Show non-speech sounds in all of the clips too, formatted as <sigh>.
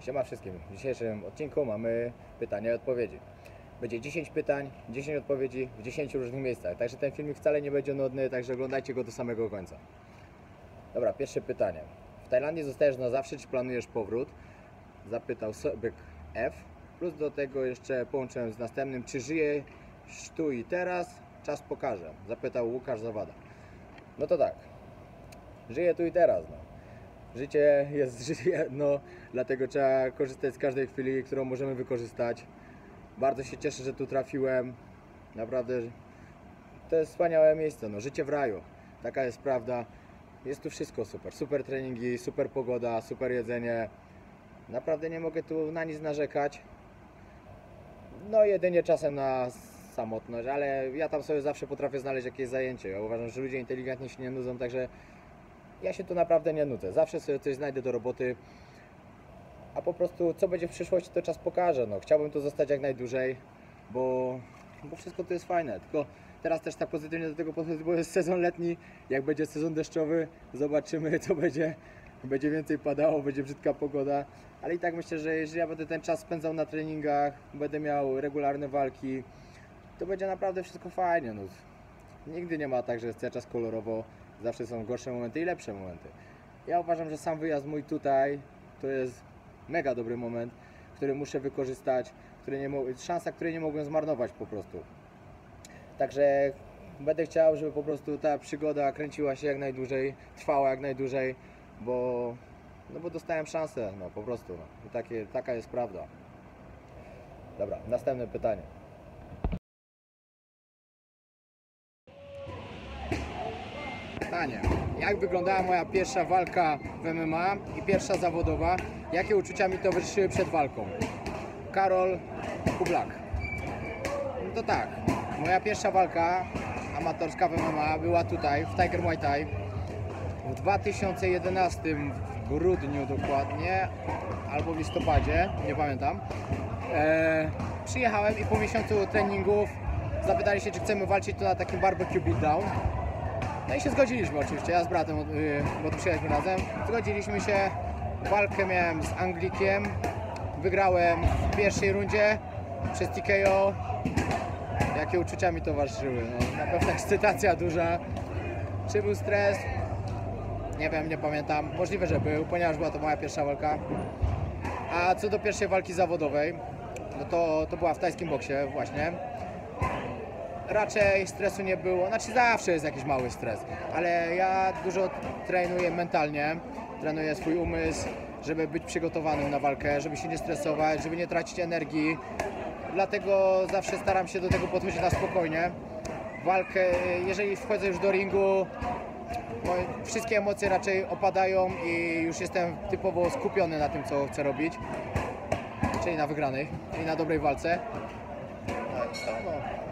Siema wszystkim. W dzisiejszym odcinku mamy pytania i odpowiedzi. Będzie 10 pytań, 10 odpowiedzi w 10 różnych miejscach. Także ten filmik wcale nie będzie nudny, także oglądajcie go do samego końca. Dobra, pierwsze pytanie. W Tajlandii zostajesz na zawsze, czy planujesz powrót? Zapytał Sobyk F. Plus do tego jeszcze połączyłem z następnym, czy żyjesz tu i teraz? Czas pokaże. Zapytał Łukasz Zawada. No to tak. Żyję tu i teraz. No. Życie jest <laughs> życie jedno, dlatego trzeba korzystać z każdej chwili, którą możemy wykorzystać. Bardzo się cieszę, że tu trafiłem. Naprawdę to jest wspaniałe miejsce. No, życie w raju. Taka jest prawda. Jest tu wszystko super. Super treningi, super pogoda, super jedzenie. Naprawdę nie mogę tu na nic narzekać. No jedynie czasem na samotność, ale ja tam sobie zawsze potrafię znaleźć jakieś zajęcie. Ja uważam, że ludzie inteligentni się nie nudzą, także ja się tu naprawdę nie nudzę. Zawsze sobie coś znajdę do roboty. A po prostu co będzie w przyszłości, to czas pokaże. No, chciałbym tu zostać jak najdłużej, bo, bo wszystko tu jest fajne. Tylko teraz też tak pozytywnie do tego podchodzę, bo jest sezon letni. Jak będzie sezon deszczowy, zobaczymy <laughs> co będzie. Będzie więcej padało, będzie brzydka pogoda. Ale i tak myślę, że jeżeli ja będę ten czas spędzał na treningach, będę miał regularne walki, to będzie naprawdę wszystko fajnie. No, nigdy nie ma tak, że jest cały czas kolorowo. Zawsze są gorsze momenty i lepsze momenty. Ja uważam, że sam wyjazd mój tutaj to jest mega dobry moment, który muszę wykorzystać, który nie szansa, której nie mogłem zmarnować po prostu. Także będę chciał, żeby po prostu ta przygoda kręciła się jak najdłużej, trwała jak najdłużej, bo, no bo dostałem szansę, no po prostu. No. I takie, taka jest prawda. Dobra, następne pytanie. Jak wyglądała moja pierwsza walka w MMA i pierwsza zawodowa? Jakie uczucia mi towarzyszyły przed walką? Karol Kublak. No to tak. Moja pierwsza walka amatorska w MMA była tutaj, w Tiger Muay Thai. W 2011 w grudniu dokładnie, albo w listopadzie, nie pamiętam. E, przyjechałem i po miesiącu treningów zapytali się, czy chcemy walczyć tu na takim barbecue beatdown. No i się zgodziliśmy oczywiście, ja z bratem, yy, bo tu przyjechaliśmy razem. Zgodziliśmy się, walkę miałem z Anglikiem, wygrałem w pierwszej rundzie przez TKO. Jakie uczucia mi towarzyszyły? No, na pewno ekscytacja duża. Czy był stres? Nie wiem, nie pamiętam. Możliwe, że był, ponieważ była to moja pierwsza walka. A co do pierwszej walki zawodowej, no to, to była w tajskim boksie właśnie raczej stresu nie było. Znaczy zawsze jest jakiś mały stres, ale ja dużo trenuję mentalnie, trenuję swój umysł, żeby być przygotowanym na walkę, żeby się nie stresować, żeby nie tracić energii. Dlatego zawsze staram się do tego podchodzić na spokojnie. Walkę, jeżeli wchodzę już do ringu, wszystkie emocje raczej opadają i już jestem typowo skupiony na tym, co chcę robić, czyli na wygranej, czyli na dobrej walce. No i no.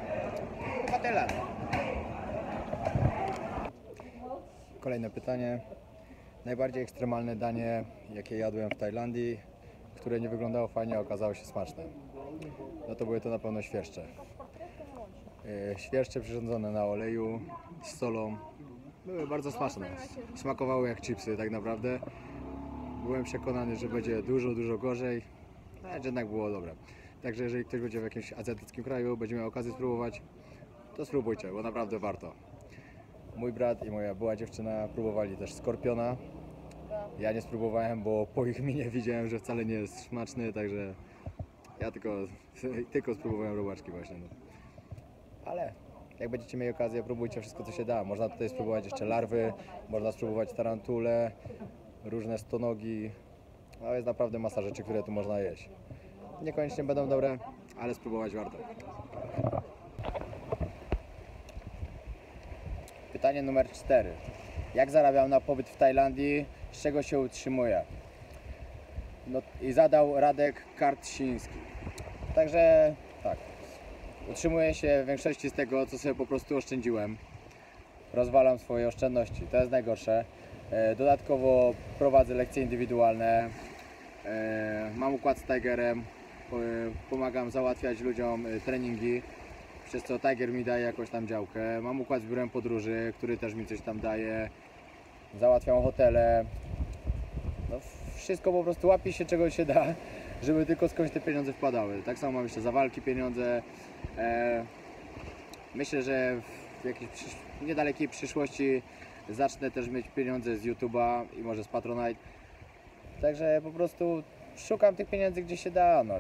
Kolejne pytanie. Najbardziej ekstremalne danie, jakie jadłem w Tajlandii, które nie wyglądało fajnie, a okazało się smaczne. No to były to na pewno świerszcze. Yy, Świerszcze przyrządzone na oleju, z solą. Były bardzo smaczne. Smakowały jak chipsy tak naprawdę. Byłem przekonany, że będzie dużo, dużo gorzej, ale jednak było dobre. Także jeżeli ktoś będzie w jakimś azjatyckim kraju, będzie miał okazję spróbować, to spróbujcie, bo naprawdę warto. Mój brat i moja była dziewczyna próbowali też skorpiona. Ja nie spróbowałem, bo po ich minie widziałem, że wcale nie jest smaczny, także ja tylko, <laughs> tylko spróbowałem robaczki właśnie. No. Ale jak będziecie mieli okazję, próbujcie wszystko co się da. Można tutaj spróbować jeszcze larwy, można spróbować tarantule, różne stonogi. No jest naprawdę masa rzeczy, które tu można jeść. Niekoniecznie będą dobre, ale spróbować warto. Pytanie numer 4. Jak zarabiam na pobyt w Tajlandii? Z czego się utrzymuję? No i zadał Radek Kartsiński. Także tak. Utrzymuję się w większości z tego, co sobie po prostu oszczędziłem. Rozwalam swoje oszczędności. To jest najgorsze. E, Dodatkowo prowadzę lekcje indywidualne. E, Mam układ z Tigerem. Po- Pomagam załatwiać ludziom e, treningi przez co Tiger mi daje jakąś tam działkę. Mam układ z biurem podróży, który też mi coś tam daje. Załatwiam hotele. no, wszystko po prostu łapie się czego się da, żeby tylko skądś te pieniądze wpadały. Tak samo mam jeszcze za walki pieniądze. E, myślę, że w jakiejś przysz niedalekiej przyszłości zacznę też mieć pieniądze z YouTube'a i może z Patronite. Także po prostu szukam tych pieniędzy gdzie się da. No.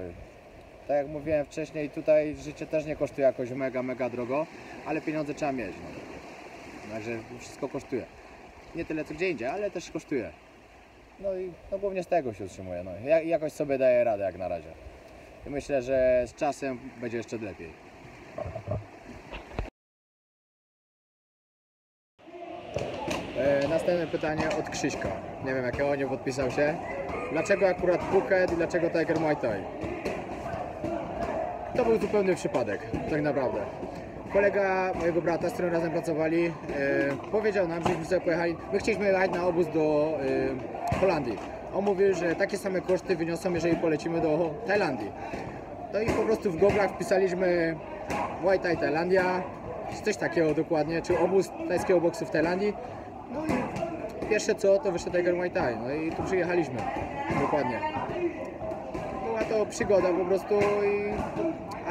Tak jak mówiłem wcześniej, tutaj życie też nie kosztuje jakoś mega, mega drogo, ale pieniądze trzeba mieć. No. Także wszystko kosztuje. Nie tyle co gdzie indziej, ale też kosztuje. No i no głównie z tego się utrzymuję. No. Ja, jakoś sobie daję radę jak na razie. I myślę, że z czasem będzie jeszcze lepiej. E, następne pytanie od Krzyśka. Nie wiem jakie on nie podpisał się. Dlaczego akurat Phuket i dlaczego Tiger Muay Thai? To był zupełny przypadek, tak naprawdę. Kolega mojego brata, z którym razem pracowali, e, powiedział nam, żebyśmy sobie pojechali. My chcieliśmy jechać na obóz do e, Holandii. On mówił, że takie same koszty wyniosą, jeżeli polecimy do Tajlandii. No i po prostu w goglach wpisaliśmy Muay Thai Tajlandia, coś takiego dokładnie, czy obóz tajskiego boksu w Tajlandii. No i pierwsze co, to wyszedł Tiger Muay Thai. No i tu przyjechaliśmy, dokładnie. Była to przygoda po prostu, i...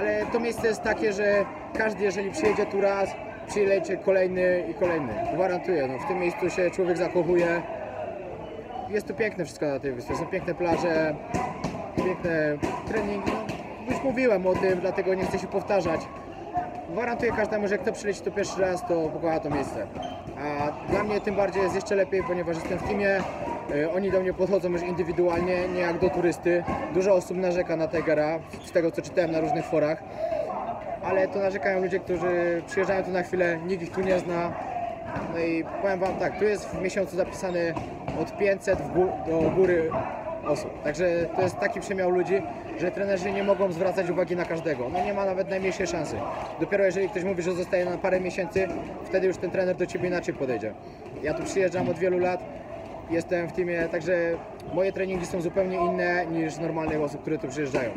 ale to miejsce jest takie, że każdy jeżeli przyjedzie tu raz, przylecie kolejny i kolejny. Gwarantuję, no w tym miejscu się człowiek zakochuje. Jest tu piękne wszystko na tej wyspie, są piękne plaże, piękne treningi. No, już mówiłem o tym, dlatego nie chcę się powtarzać. Gwarantuję każdemu, że kto przyleci tu pierwszy raz, to pokocha to miejsce. A dla mnie tym bardziej jest jeszcze lepiej, ponieważ jestem w teamie. Y, Oni do mnie podchodzą już indywidualnie, nie jak do turysty. Dużo osób narzeka na Tigera, z tego co czytałem na różnych forach. Ale to narzekają ludzie, którzy przyjeżdżają tu na chwilę, nikt ich tu nie zna. No i powiem Wam tak, tu jest w miesiącu zapisane od 500 w gó- do góry osób. Także to jest taki przemiał ludzi, że trenerzy nie mogą zwracać uwagi na każdego. No nie ma nawet najmniejszej szansy. Dopiero jeżeli ktoś mówi, że zostaje na parę miesięcy, wtedy już ten trener do Ciebie inaczej podejdzie. Ja tu przyjeżdżam od wielu lat, jestem w teamie, także moje treningi są zupełnie inne niż normalnych osób, które tu przyjeżdżają.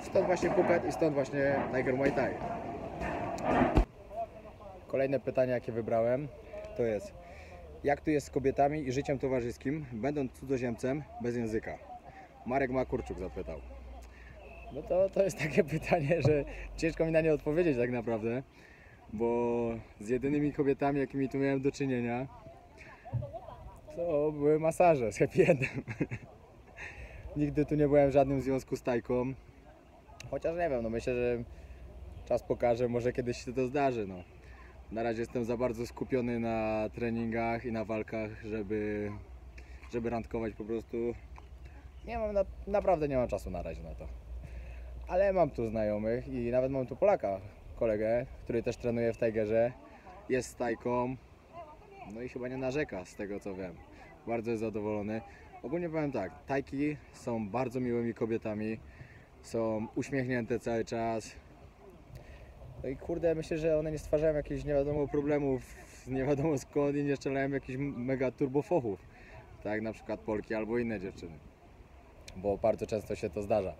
Stąd właśnie Phuket i stąd właśnie Tiger Muay Thai. Kolejne pytanie, jakie wybrałem, to jest jak tu jest z kobietami i życiem towarzyskim, będąc cudzoziemcem bez języka? Marek Makurczuk zapytał. No to, to jest takie <laughs> pytanie, że ciężko mi na nie odpowiedzieć tak naprawdę, bo z jedynymi kobietami, jakimi tu miałem do czynienia, to były masaże z happy endem. Nigdy tu nie byłem w żadnym związku z tajką, chociaż nie wiem, no myślę, że czas pokaże, może kiedyś się to zdarzy, no. Na razie jestem za bardzo skupiony na treningach i na walkach, żeby, żeby randkować po prostu. Nie mam, na, naprawdę nie mam czasu na razie na to. Ale mam tu znajomych i nawet mam tu Polaka, kolegę, który też trenuje w Tigerze. Jest z tajką, no i chyba nie narzeka z tego co wiem. Bardzo jest zadowolony. Ogólnie powiem tak, tajki są bardzo miłymi kobietami, są uśmiechnięte cały czas, no i kurde, myślę, że one nie stwarzają jakichś nie wiadomo problemów, nie wiadomo skąd i nie strzelają jakichś mega turbofochów. Tak jak na przykład Polki albo inne dziewczyny. Bo bardzo często się to zdarza.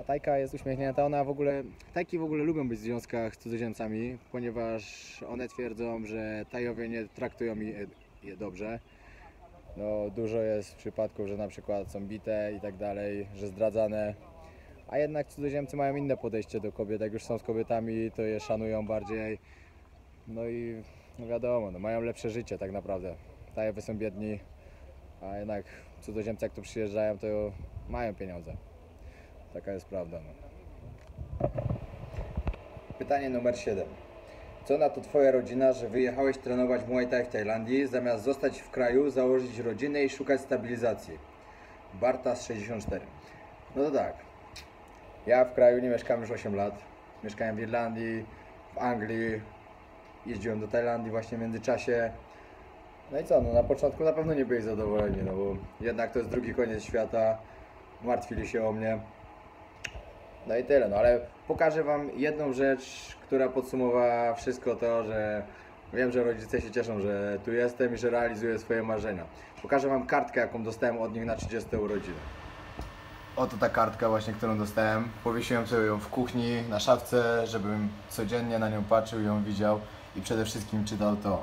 A Tajka jest uśmiechnięta, ona w ogóle, Tajki w ogóle lubią być w związkach z cudzoziemcami, ponieważ one twierdzą, że Tajowie nie traktują je, je dobrze. No, dużo jest przypadków, że na przykład są bite i tak dalej, że zdradzane, a jednak cudzoziemcy mają inne podejście do kobiet. Jak już są z kobietami, to je szanują bardziej. No i no wiadomo, no mają lepsze życie tak naprawdę. Tajowie są biedni, a jednak cudzoziemcy jak tu przyjeżdżają, to mają pieniądze. Taka jest prawda. No. Pytanie numer 7. Co na to Twoja rodzina, że wyjechałeś trenować Muay Thai w Tajlandii, zamiast zostać w kraju, założyć rodzinę i szukać stabilizacji? Bartas 64. No to tak, ja w kraju nie mieszkam już 8 lat. Mieszkałem w Irlandii, w Anglii, jeździłem do Tajlandii właśnie w międzyczasie. No i co, no na początku na pewno nie byli zadowoleni, no bo jednak to jest drugi koniec świata, martwili się o mnie. No i tyle, no ale pokażę Wam jedną rzecz, która podsumowała wszystko to, że wiem, że rodzice się cieszą, że tu jestem i że realizuję swoje marzenia. Pokażę Wam kartkę, jaką dostałem od nich na 30 urodziny. Oto ta kartka właśnie, którą dostałem. Powiesiłem sobie ją w kuchni, na szafce, żebym codziennie na nią patrzył ją widział i przede wszystkim czytał to.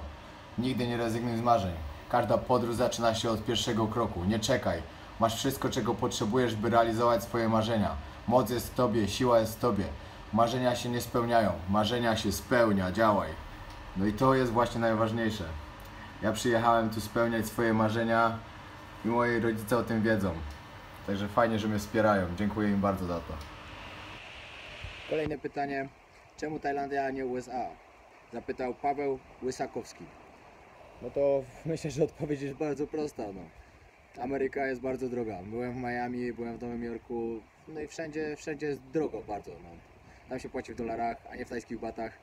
Nigdy nie rezygnuj z marzeń. Każda podróż zaczyna się od pierwszego kroku. Nie czekaj. Masz wszystko, czego potrzebujesz, by realizować swoje marzenia. Moc jest w tobie, siła jest w tobie. Marzenia się nie spełniają. Marzenia się spełnia. Działaj. No i to jest właśnie najważniejsze. Ja przyjechałem tu spełniać swoje marzenia i moi rodzice o tym wiedzą. Także fajnie, że mnie wspierają. Dziękuję im bardzo za to. Kolejne pytanie. Czemu Tajlandia, a nie USA? Zapytał Paweł Łysakowski. No to myślę, że odpowiedź jest bardzo prosta. No. Ameryka jest bardzo droga. Byłem w Miami, byłem w Nowym Jorku, no i wszędzie, wszędzie jest drogo bardzo. No. Tam się płaci w dolarach, a nie w tajskich batach.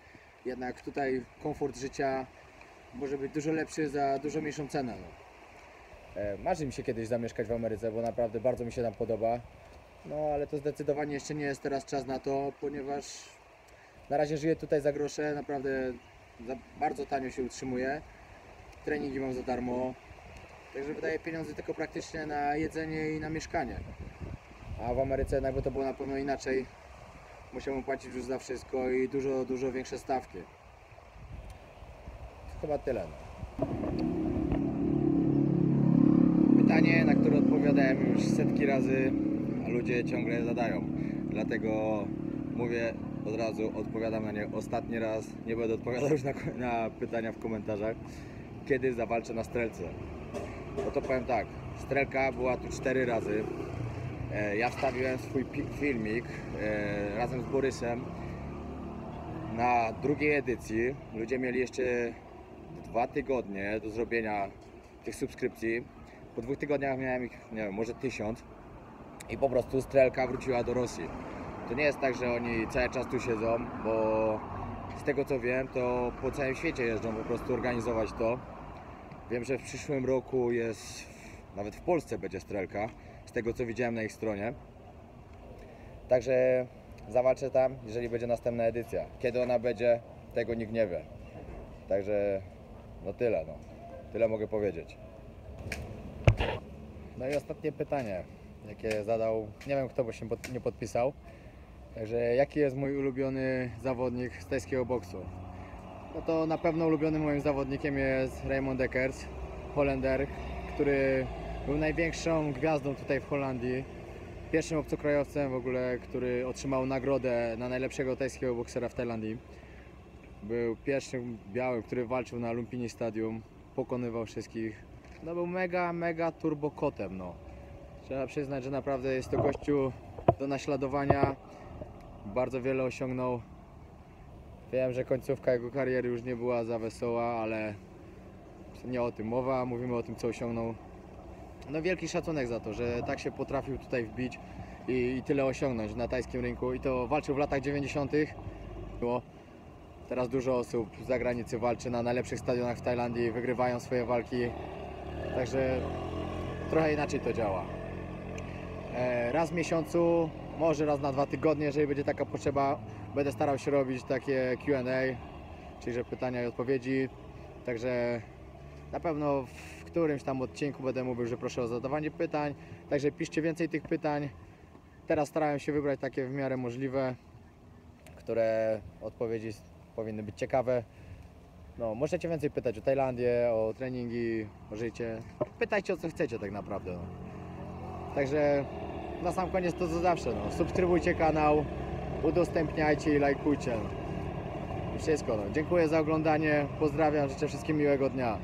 Jednak tutaj komfort życia może być dużo lepszy za dużo mniejszą cenę. No. E, Marzy mi się kiedyś zamieszkać w Ameryce, bo naprawdę bardzo mi się tam podoba. No ale to zdecydowanie jeszcze nie jest teraz czas na to, ponieważ na razie żyję tutaj za grosze, naprawdę za bardzo tanio się utrzymuję. Treningi mam za darmo, także wydaję pieniądze tylko praktycznie na jedzenie i na mieszkanie. A w Ameryce jednak by to było na pewno inaczej. Musiałbym płacić już za wszystko i dużo, dużo większe stawki. Chyba tyle. No. Pytanie, na które odpowiadałem już setki razy, a ludzie ciągle zadają. Dlatego mówię od razu, odpowiadam na nie ostatni raz. Nie będę odpowiadał już na, na pytania w komentarzach. Kiedy zawalczę na strelce? No to powiem tak, strelka była tu cztery razy. E, Ja wstawiłem swój filmik e, razem z Borysem na drugiej edycji. Ludzie mieli jeszcze dwa tygodnie do zrobienia tych subskrypcji. Po dwóch tygodniach miałem ich, nie wiem, może tysiąc i po prostu strelka wróciła do Rosji. To nie jest tak, że oni cały czas tu siedzą, bo z tego co wiem, to po całym świecie jeżdżą po prostu organizować to. Wiem, że w przyszłym roku jest, nawet w Polsce będzie strelka, z tego co widziałem na ich stronie. Także zawalczę tam, jeżeli będzie następna edycja. Kiedy ona będzie, tego nikt nie wie. Także no tyle, no. Tyle mogę powiedzieć. No i ostatnie pytanie, jakie zadał, nie wiem kto, bo się pod, nie podpisał. Także jaki jest mój ulubiony zawodnik z tajskiego boksu? No to na pewno ulubionym moim zawodnikiem jest Raymond Deckers, Holender, który był największą gwiazdą tutaj w Holandii. Pierwszym obcokrajowcem w ogóle, który otrzymał nagrodę na najlepszego tajskiego boksera w Tajlandii. Był pierwszym białym, który walczył na Lumpini Stadium, pokonywał wszystkich. No był mega, mega turbokotem, no. Trzeba przyznać, że naprawdę jest to gościu do naśladowania. Bardzo wiele osiągnął. Wiem, że końcówka jego kariery już nie była za wesoła, ale nie o tym mowa, mówimy o tym, co osiągnął. No wielki szacunek za to, że tak się potrafił tutaj wbić i, i tyle osiągnąć na tajskim rynku. I to walczył w latach 90. Było. Teraz dużo osób z zagranicy walczy na najlepszych stadionach w Tajlandii, wygrywają swoje walki. Także trochę inaczej to działa. E, Raz w miesiącu, może raz na dwa tygodnie, jeżeli będzie taka potrzeba, będę starał się robić takie QA, czyli że pytania i odpowiedzi. Także na pewno w którymś tam odcinku będę mówił, że proszę o zadawanie pytań. Także piszcie więcej tych pytań. Teraz starałem się wybrać takie w miarę możliwe, które odpowiedzi powinny być ciekawe. No, możecie więcej pytać o Tajlandię, o treningi, możecie. Pytajcie o co chcecie tak naprawdę. No. Także na sam koniec to co zawsze. No. Subskrybujcie kanał, udostępniajcie i lajkujcie. Wszystko. No. Dziękuję za oglądanie. Pozdrawiam, życzę wszystkim miłego dnia.